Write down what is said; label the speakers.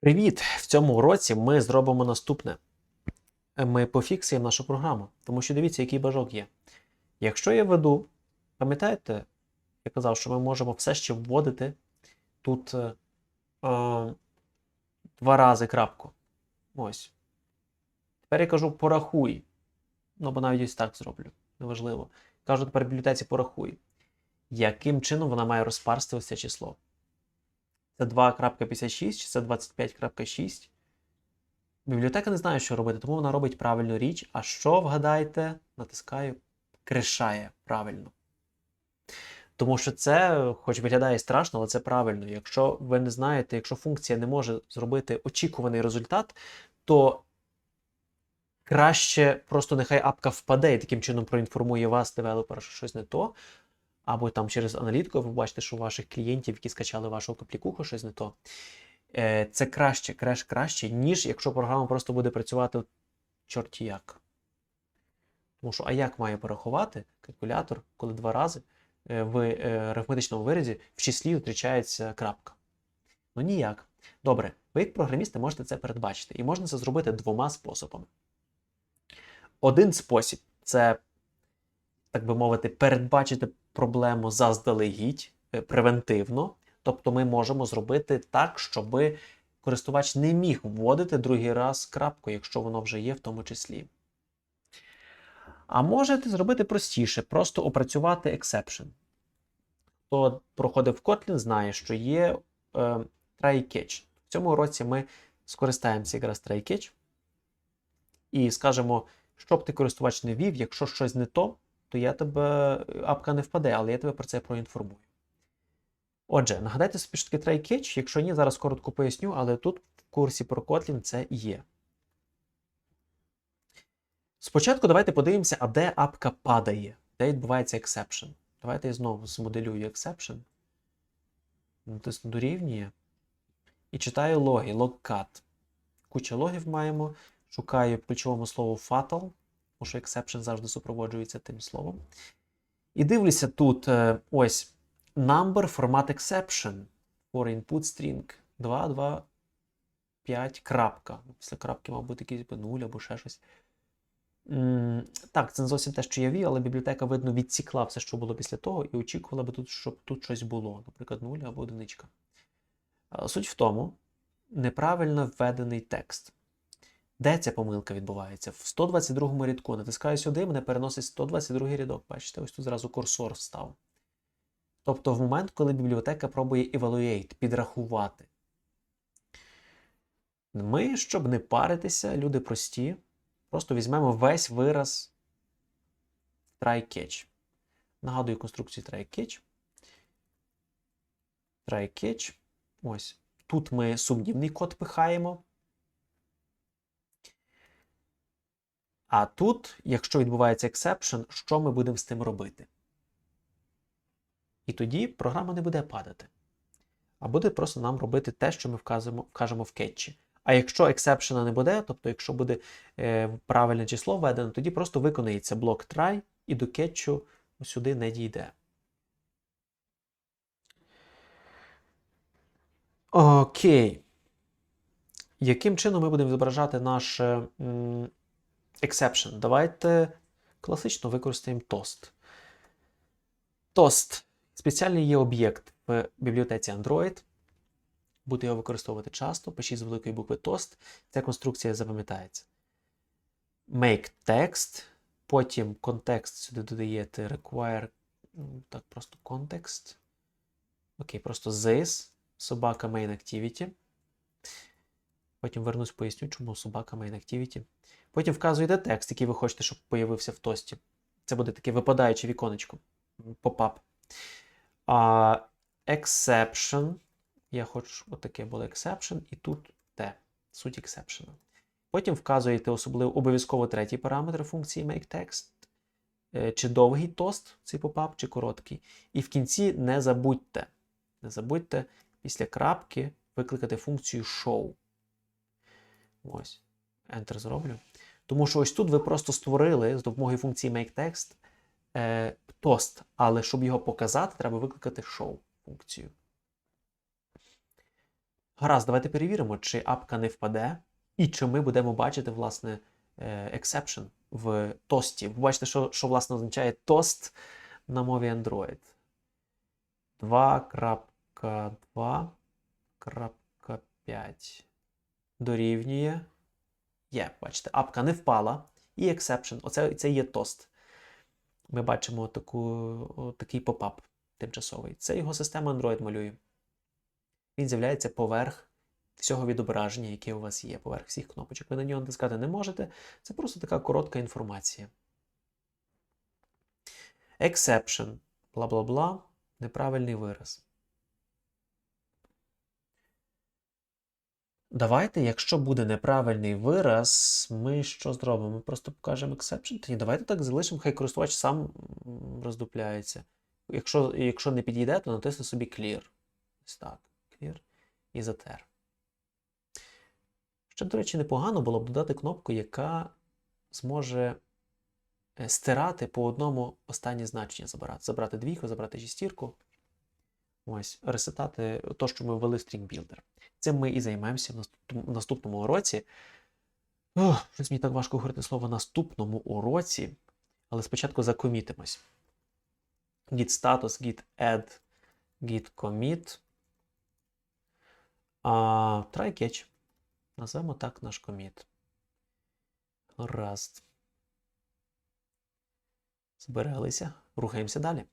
Speaker 1: Привіт! В цьому уроці ми зробимо наступне. Ми пофіксуємо нашу програму, тому що дивіться, який бажок є. Якщо я веду, пам'ятаєте, я казав, що ми можемо все ще вводити тут е, е, два рази крапку. Ось. Тепер я кажу порахуй. Ну, бо навіть ось так зроблю. Неважливо. Кажу тепер бібліотеці порахуй. Яким чином вона має розпарсти ось це число? Це 2.56 чи це 25.6. Бібліотека не знає, що робити, тому вона робить правильну річ. А що, вгадайте, натискаю, кришає правильно. Тому що це, хоч виглядає страшно, але це правильно. Якщо ви не знаєте, якщо функція не може зробити очікуваний результат, то краще просто нехай апка впаде і таким чином проінформує вас, девелопера, що щось не то. Або там через аналітику ви бачите, що у ваших клієнтів, які скачали вашу коплікуху, щось не то. Е, Це краще, креш краще, ніж якщо програма просто буде працювати чорті як. Тому що, а як має порахувати калькулятор, коли два рази е, в е, арифметичному виразі в числі зустрічається крапка? Ну ніяк. Добре, ви як програмісти можете це передбачити. І можна це зробити двома способами. Один спосіб це, так би мовити, передбачити проблему заздалегідь е, превентивно. Тобто ми можемо зробити так, щоб користувач не міг вводити другий раз крапку, якщо воно вже є в тому числі. А можете зробити простіше, просто опрацювати exception. Хто проходив Kotlin, знає, що є е, try-catch. В цьому році ми скористаємося якраз try-catch і скажемо, щоб ти користувач не вів, якщо щось не то, то я тебе апка не впаде, але я тебе про це проінформую. Отже, нагадайте собі, що таке catch. Якщо ні, зараз коротко поясню, але тут в курсі про Kotlin це є. Спочатку давайте подивимося, а де апка падає, де відбувається exception. Давайте я знову змоделюю exception. Натисну дорівнює. І читаю логи, logcat. Куча логів маємо. Шукаю ключовому слову fatal, тому що exception завжди супроводжується тим словом. І дивлюся тут е, ось number format exception for input string 2, 2, 5, крапка. Після крапки, мав бути якийсь 0 або ще щось. Так, це не зовсім те, що я вів, але бібліотека, видно, відсікла все, що було після того, і очікувала би тут, щоб тут щось було, наприклад, 0 або одиничка. Суть в тому, неправильно введений текст. Де ця помилка відбувається? В 122-му рядку. Натискаю сюди, мене переносить 122 рядок. Бачите, ось тут зразу курсор встав. Тобто в момент, коли бібліотека пробує evaluate, підрахувати. Ми, щоб не паритися, люди прості, просто візьмемо весь вираз try-catch. Нагадую конструкцію try-catch. Try-catch. Ось. Тут ми сумнівний код пихаємо. А тут, якщо відбувається exception, що ми будемо з тим робити? І тоді програма не буде падати. А буде просто нам робити те, що ми вказуємо, вкажемо в кетчі. А якщо ексепшена не буде, тобто якщо буде е, правильне число введено, тоді просто виконається блок try і до кетчу сюди не дійде. Окей. Яким чином ми будемо відображати наш м, exception? Давайте класично використаємо toast. Toast спеціальний є об'єкт в бібліотеці Android. Будете його використовувати часто. Пишіть з великої букви toast. Ця конструкція запам'ятається. Make text. Потім контекст сюди додаєте require. Так, просто контекст. Окей, просто this. Собака main activity. Потім вернусь, поясню, чому собака main activity. Потім вказуєте текст, який ви хочете, щоб появився в тості. Це буде таке випадаюче віконечко. Попап. А, exception. Я хочу, отаке було exception, і тут те. Суть exception. Потім вказуєте особливо обов'язково третій параметр функції makeText. Е, Чи довгий тост, цей попап, чи короткий. І в кінці не забудьте. Не забудьте після крапки викликати функцію show. Ось. Enter зроблю. Тому що ось тут ви просто створили з допомогою функції makeText е, тост, але щоб його показати, треба викликати show функцію. Гаразд, давайте перевіримо, чи апка не впаде, і чи ми будемо бачити, власне, е, exception в тості. Ви бачите, що, що власне означає тост на мові Android. 2.2.5 дорівнює. Є, бачите, апка не впала. І exception. Оце це є тост. Ми бачимо таку, такий попап тимчасовий. Це його система Android малює. Він з'являється поверх всього відображення, яке у вас є, поверх всіх кнопочок. Ви на нього натискати не можете. Це просто така коротка інформація. Exception. Бла-бла-бла. Неправильний вираз. Давайте, якщо буде неправильний вираз, ми що зробимо? Ми просто покажемо exception. Тоді давайте так залишимо, хай користувач сам роздупляється. Якщо, якщо не підійде, то натисне собі clear. Ось так. Clear і затер. Ще, до речі, непогано було б додати кнопку, яка зможе е, стирати по одному останнє значення забирати. Забрати двійку, забрати шістірку. Ось, ресетати то, що ми ввели в Builder. Цим ми і займаємося в наступному, уроці. Ох, щось мені так важко говорити слово наступному уроці. Але спочатку закомітимось. Git status, git add, git commit. А, try catch. Назвемо так наш коміт. Гаразд. Збереглися. Рухаємося далі.